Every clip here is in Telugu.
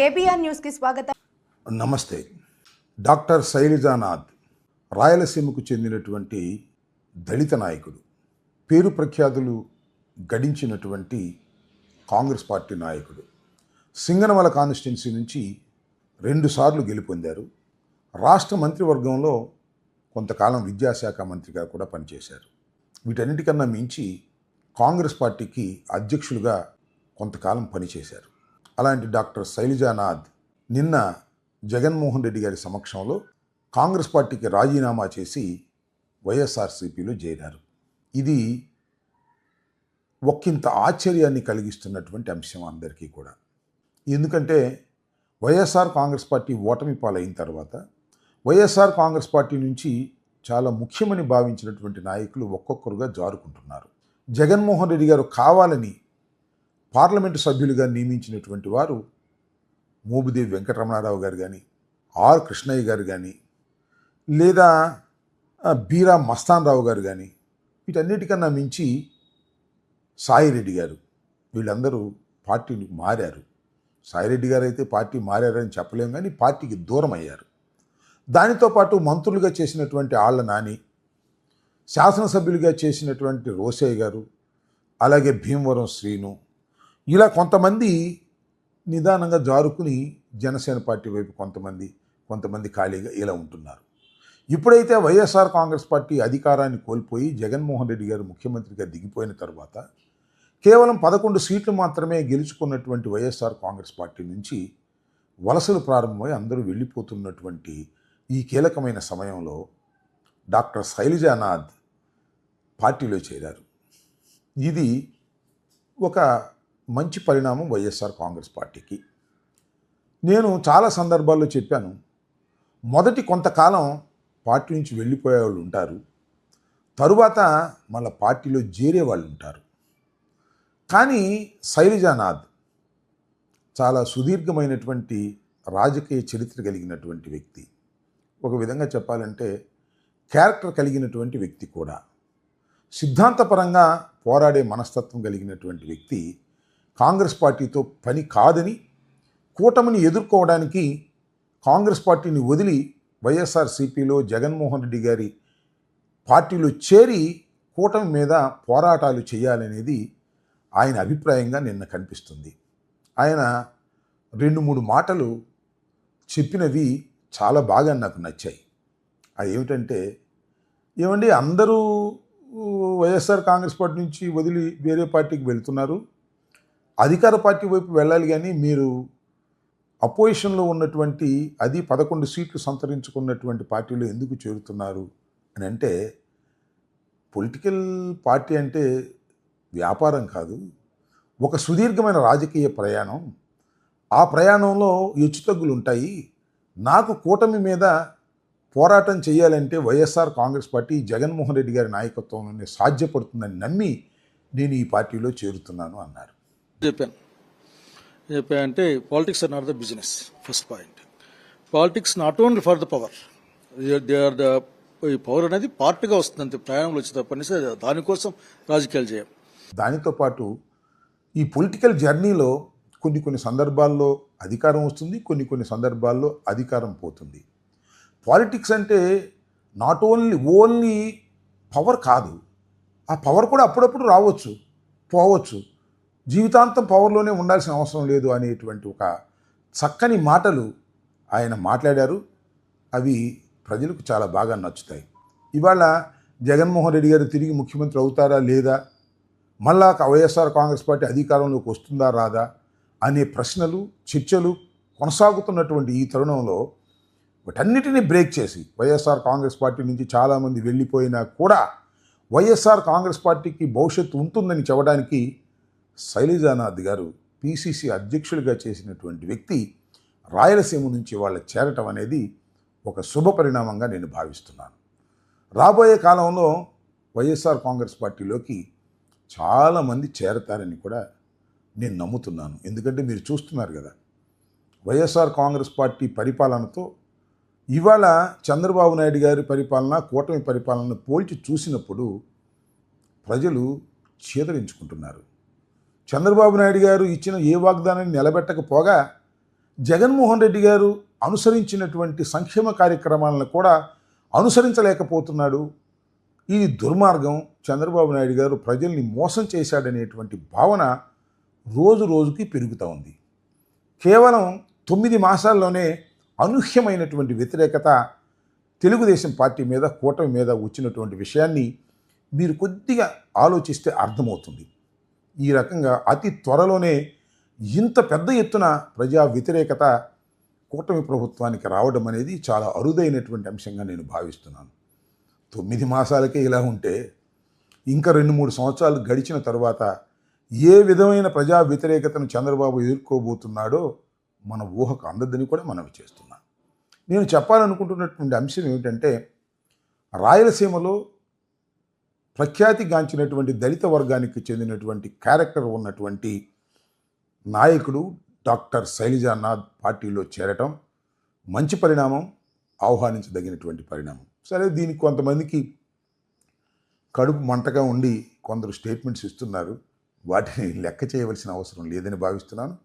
కేబిఆర్ న్యూస్కి స్వాగతం. నమస్తే. డాక్టర్ శైలజానాథ్ రాయలసీమకు చెందినటువంటి దళిత నాయకుడు పేరు ప్రఖ్యాతులు గడించినటువంటి కాంగ్రెస్ పార్టీ నాయకుడు. సింగనమల కాన్స్టిట్యున్సీ నుంచి రెండుసార్లు గెలుపొందారు. రాష్ట్ర మంత్రివర్గంలో కొంతకాలం విద్యాశాఖ మంత్రిగా కూడా పనిచేశారు. వీటన్నిటికన్నా మించి కాంగ్రెస్ పార్టీకి అధ్యక్షులుగా కొంతకాలం పనిచేశారు. అలాంటి డాక్టర్ శైలజానాథ్ నిన్న జగన్మోహన్ రెడ్డి గారి సమక్షంలో కాంగ్రెస్ పార్టీకి రాజీనామా చేసి వైఎస్ఆర్సీపీలో చేరారు. ఇది ఒక్కింత ఆశ్చర్యాన్ని కలిగిస్తున్నటువంటి అంశం అందరికీ కూడా. ఎందుకంటే వైఎస్ఆర్ కాంగ్రెస్ పార్టీ ఓటమి పాలైన తర్వాత వైఎస్ఆర్ కాంగ్రెస్ పార్టీ నుంచి చాలా ముఖ్యమని భావించినటువంటి నాయకులు ఒక్కొక్కరుగా జారుకుంటున్నారు. జగన్మోహన్ రెడ్డి గారు కావాలని పార్లమెంటు సభ్యులుగా నియమించినటువంటి వారు మోబుదేవి వెంకటరమణారావు గారు కానీ ఆర్ కృష్ణయ్య గారు కానీ లేదా బీరా మస్తాన్ రావు గారు కానీ వీటన్నిటికన్నా మించి సాయిరెడ్డి గారు వీళ్ళందరూ పార్టీని మారారు. సాయిరెడ్డి గారు అయితే పార్టీ మారారని చెప్పలేము కానీ పార్టీకి దూరం అయ్యారు. దానితో పాటు మంత్రులుగా చేసినటువంటి ఆళ్ళ నాని శాసనసభ్యులుగా చేసినటువంటి రోసయ్య గారు అలాగే భీమవరం శ్రీను ఇలా కొంతమంది నిదానంగా జారుకుని జనసేన పార్టీ వైపు కొంతమంది కొంతమంది ఖాళీగా ఇలా ఉంటున్నారు. ఇప్పుడైతే వైఎస్ఆర్ కాంగ్రెస్ పార్టీ అధికారాన్ని కోల్పోయి జగన్మోహన్ రెడ్డి గారు ముఖ్యమంత్రిగా దిగిపోయిన తర్వాత కేవలం పదకొండు సీట్లు మాత్రమే గెలుచుకున్నటువంటి వైఎస్ఆర్ కాంగ్రెస్ పార్టీ నుంచి వలసలు ప్రారంభమై అందరూ వెళ్ళిపోతున్నటువంటి ఈ కీలకమైన సమయంలో డాక్టర్ శైలజానాథ్ పార్టీలో చేరారు. ఇది ఒక మంచి పరిణామం వైఎస్ఆర్ కాంగ్రెస్ పార్టీకి. నేను చాలా సందర్భాల్లో చెప్పాను మొదటి కొంతకాలం పార్టీ నుంచి వెళ్ళిపోయే వాళ్ళు ఉంటారు తరువాత మళ్ళీ పార్టీలో చేరే వాళ్ళు ఉంటారు. కానీ శైలజానాథ్ చాలా సుదీర్ఘమైనటువంటి రాజకీయ చరిత్ర కలిగినటువంటి వ్యక్తి. ఒక విధంగా చెప్పాలంటే క్యారెక్టర్ కలిగినటువంటి వ్యక్తి కూడా. సిద్ధాంతపరంగా పోరాడే మనస్తత్వం కలిగినటువంటి వ్యక్తి. కాంగ్రెస్ పార్టీతో పని కాదని కూటమిని ఎదుర్కోవడానికి కాంగ్రెస్ పార్టీని వదిలి వైఎస్ఆర్సీపీలో జగన్మోహన్ రెడ్డి గారి పార్టీలో చేరి కూటమి మీద పోరాటాలు చేయాలనేది ఆయన అభిప్రాయంగా నిన్న కనిపిస్తుంది. ఆయన రెండు మూడు మాటలు చెప్పినవి చాలా బాగా నాకు నచ్చాయి. అది ఏమిటంటే ఏమండి అందరూ వైఎస్ఆర్ కాంగ్రెస్ పార్టీ నుంచి వదిలి వేరే పార్టీకి వెళ్తున్నారు? అధికార పార్టీ వైపు వెళ్ళాలి కానీ మీరు అపోజిషన్లో ఉన్నటువంటి అది పదకొండు సీట్లు సంతరించుకున్నటువంటి పార్టీలో ఎందుకు చేరుతున్నారు అని అంటే పొలిటికల్ పార్టీ అంటే వ్యాపారం కాదు. ఒక సుదీర్ఘమైన రాజకీయ ప్రయాణం. ఆ ప్రయాణంలో హెచ్చుతగ్గులు ఉంటాయి. నాకు కూటమి మీద పోరాటం చేయాలంటే YSR Congress party Jaganmohan Reddy గారి నాయకత్వంలోనే సాధ్యపడుతుందని నమ్మి నేను ఈ పార్టీలో చేరుతున్నాను అన్నారు. చెప్పాను చెప్పా అంటే politics are not the business first point. Politics not only for the power. They are the ఈ పవర్ అనేది పార్టీగా వస్తుంది అంతే ప్రయాణంలో వచ్చి తప్పనిసరి దానికోసం రాజకీయాలు చేయం. దానితో పాటు ఈ పొలిటికల్ జర్నీలో కొన్ని కొన్ని సందర్భాల్లో అధికారం వస్తుంది కొన్ని కొన్ని సందర్భాల్లో అధికారం పోతుంది. పాలిటిక్స్ అంటే నాట్ ఓన్లీ ఓన్లీ పవర్ కాదు. ఆ పవర్ కూడా అప్పుడప్పుడు రావచ్చు పోవచ్చు. జీవితాంతం పవర్లోనే ఉండాల్సిన అవసరం లేదు అనేటువంటి ఒక చక్కని మాటలు ఆయన మాట్లాడారు. అవి ప్రజలకు చాలా బాగా నచ్చుతాయి. ఇవాళ జగన్మోహన్ రెడ్డి గారు తిరిగి ముఖ్యమంత్రి అవుతారా లేదా? మళ్ళా వైఎస్ఆర్ కాంగ్రెస్ పార్టీ అధికారంలోకి వస్తుందా రాదా? అనే ప్రశ్నలు చర్చలు కొనసాగుతున్నటువంటి ఈ తరుణంలో వాటన్నిటినీ బ్రేక్ చేసి వైఎస్ఆర్ కాంగ్రెస్ పార్టీ నుంచి చాలామంది వెళ్ళిపోయినా కూడా వైఎస్ఆర్ కాంగ్రెస్ పార్టీకి భవిష్యత్తు ఉంటుందని చెప్పడానికి శైలజానాథ్ గారు పిసిసి అధ్యక్షుడిగా చేసినటువంటి వ్యక్తి రాయలసీమ నుంచి వాళ్ళ చేరటం అనేది ఒక శుభ పరిణామంగా నేను భావిస్తున్నాను. రాబోయే కాలంలో వైఎస్ఆర్ కాంగ్రెస్ పార్టీలోకి చాలామంది చేరతారని కూడా నేను నమ్ముతున్నాను. ఎందుకంటే మీరు చూస్తున్నారు కదా వైఎస్ఆర్ కాంగ్రెస్ పార్టీ పరిపాలనతో ఇవాళ చంద్రబాబు నాయుడు గారి పరిపాలన కూటమి పరిపాలన పోల్చి చూసినప్పుడు ప్రజలు చేదరించుకుంటున్నారు. చంద్రబాబు నాయుడు గారు ఇచ్చిన ఏ వాగ్దానాన్ని నిలబెట్టకపోగా జగన్మోహన్ రెడ్డి గారు అనుసరించినటువంటి సంక్షేమ కార్యక్రమాలను కూడా అనుసరించలేకపోతున్నాడు. ఇది దుర్మార్గం. చంద్రబాబు నాయుడు గారు ప్రజల్ని మోసం చేశాడనేటువంటి భావన రోజు రోజుకి పెరుగుతూ ఉంది. కేవలం తొమ్మిది మాసాల్లోనే అనూహ్యమైనటువంటి వ్యతిరేకత తెలుగుదేశం పార్టీ మీద కూటమి మీద వచ్చినటువంటి విషయాన్ని మీరు కొద్దిగా ఆలోచిస్తే అర్థమవుతుంది. ఈ రకంగా అతి త్వరలోనే ఇంత పెద్ద ఎత్తున ప్రజా వ్యతిరేకత కూటమి ప్రభుత్వానికి రావడం అనేది చాలా అరుదైనటువంటి అంశంగా నేను భావిస్తున్నాను. తొమ్మిది మాసాలకే ఇలా ఉంటే ఇంకా రెండు మూడు సంవత్సరాలు గడిచిన తర్వాత ఏ విధమైన ప్రజా వ్యతిరేకతను చంద్రబాబు ఎదుర్కోబోతున్నాడో మన ఊహకు అందద్దని కూడా మనవి చేస్తున్నాం నేను చెప్పాలనుకుంటున్నటువంటి అంశం ఏమిటంటే రాయలసీమలో ప్రఖ్యాతిగాంచినటువంటి దళిత వర్గానికి చెందినటువంటి క్యారెక్టర్ ఉన్నటువంటి నాయకుడు డాక్టర్ శైలజానాథ్ పార్టీలో చేరటం మంచి పరిణామం ఆహ్వానించదగినటువంటి పరిణామం. సరే దీనికి కొంతమందికి కడుపు మంటగా ఉండి కొందరు స్టేట్మెంట్స్ ఇస్తున్నారు. వాటిని లెక్క చేయవలసిన అవసరం లేదని భావిస్తున్నాను.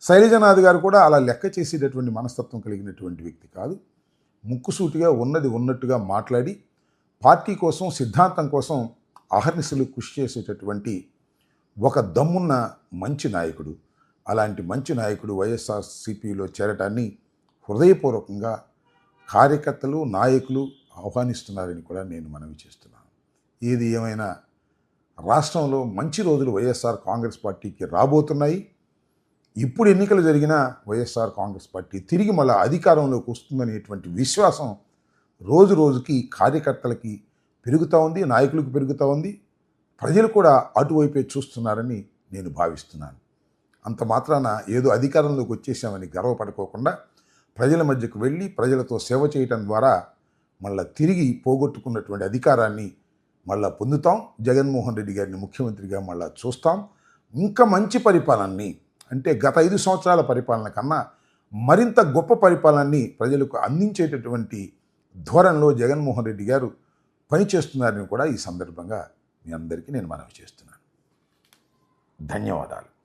శైలజనాథ్ గారు కూడా అలా లెక్క చేసేటటువంటి మనస్తత్వం కలిగినటువంటి వ్యక్తి కాదు. ముక్కుసూటిగా ఉన్నది ఉన్నట్టుగా మాట్లాడి పార్టీ కోసం సిద్ధాంతం కోసం అహర్నిశలు కృషి చేసేటటువంటి ఒక దమ్మున్న మంచి నాయకుడు. అలాంటి మంచి నాయకుడు వైఎస్ఆర్సీపీలో చేరటాన్ని హృదయపూర్వకంగా కార్యకర్తలు నాయకులు ఆహ్వానిస్తున్నారని కూడా నేను మనవి చేస్తున్నాను. ఏది ఏమైనా రాష్ట్రంలో మంచి రోజులు వైఎస్ఆర్ కాంగ్రెస్ పార్టీకి రాబోతున్నాయి. ఇప్పుడు ఎన్నికలు జరిగినా వైఎస్ఆర్ కాంగ్రెస్ పార్టీ తిరిగి మళ్ళీ అధికారంలోకి వస్తుందనేటువంటి విశ్వాసం రోజు రోజుకి కార్యకర్తలకి పెరుగుతూ ఉంది నాయకులకు పెరుగుతూ ఉంది. ప్రజలు కూడా అటువైపే చూస్తున్నారని నేను భావిస్తున్నాను. అంత మాత్రాన ఏదో అధికారంలోకి వచ్చేసామని గర్వపడుకోకుండా ప్రజల మధ్యకు వెళ్ళి ప్రజలతో సేవ చేయటం ద్వారా మళ్ళా తిరిగి పోగొట్టుకున్నటువంటి అధికారాన్ని మళ్ళా పొందుతాం. జగన్మోహన్ రెడ్డి గారిని ముఖ్యమంత్రిగా మళ్ళా చూస్తాం. ఇంకా మంచి పరిపాలనని అంటే గత ఐదు సంవత్సరాల పరిపాలన కన్నా మరింత గొప్ప పరిపాలనని ప్రజలకు అందించేటటువంటి ధోరణిలో జగన్మోహన్ రెడ్డి గారు పనిచేస్తున్నారని కూడా ఈ సందర్భంగా మీ అందరికీ నేను మనవి చేస్తున్నాను. ధన్యవాదాలు.